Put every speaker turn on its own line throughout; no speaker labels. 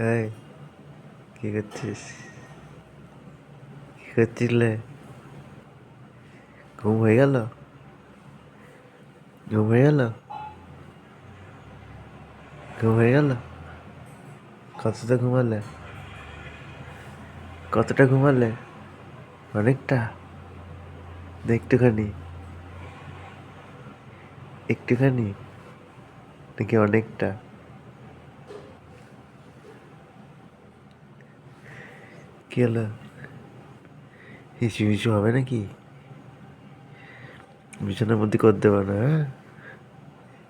এই, কি করছিস? কি করছিলে? ঘুম হয়ে গেল? ঘুম হয়ে গেল? ঘুম হয়ে গেল? কতটা ঘুমালে? কতটা ঘুমালে? অনেকটা? একটুখানি? একটুখানি? নাকি অনেকটা? কি হলো হিসু হিসু হবে নাকি? বিছানার মধ্যে করতে দেবো না হ্যাঁ?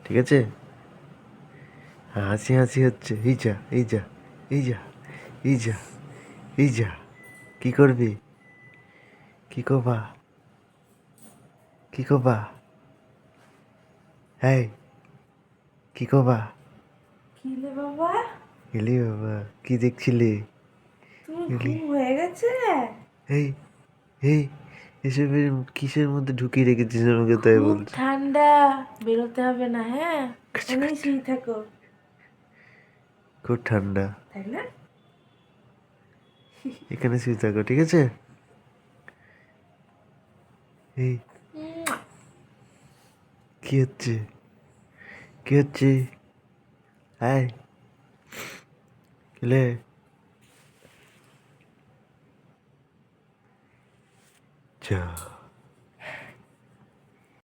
ঠিক আছে? হাসি হাসি হচ্ছে। এই যা এই যা এই যা এই যা এই যা। কি করবি? কি করবা কি করবা এই কি করবা
কি বাবা?
এলি বাবা কি দেখছিলি?
হয়ে গেছে?
এই এই এসবের কিসের মধ্যে ঢুকিয়ে রেখেছিস আমাকে তাই বলছি?
ঠান্ডা বেরোতে হবে না হ্যাঁ? এখানেই শুয়ে থাকো।
খুব ঠান্ডা।
তাই না?
এখানে শুয়ে থাকো ঠিক আছে? এই। কি হচ্ছে? কি হচ্ছে? আয়। কিলে 这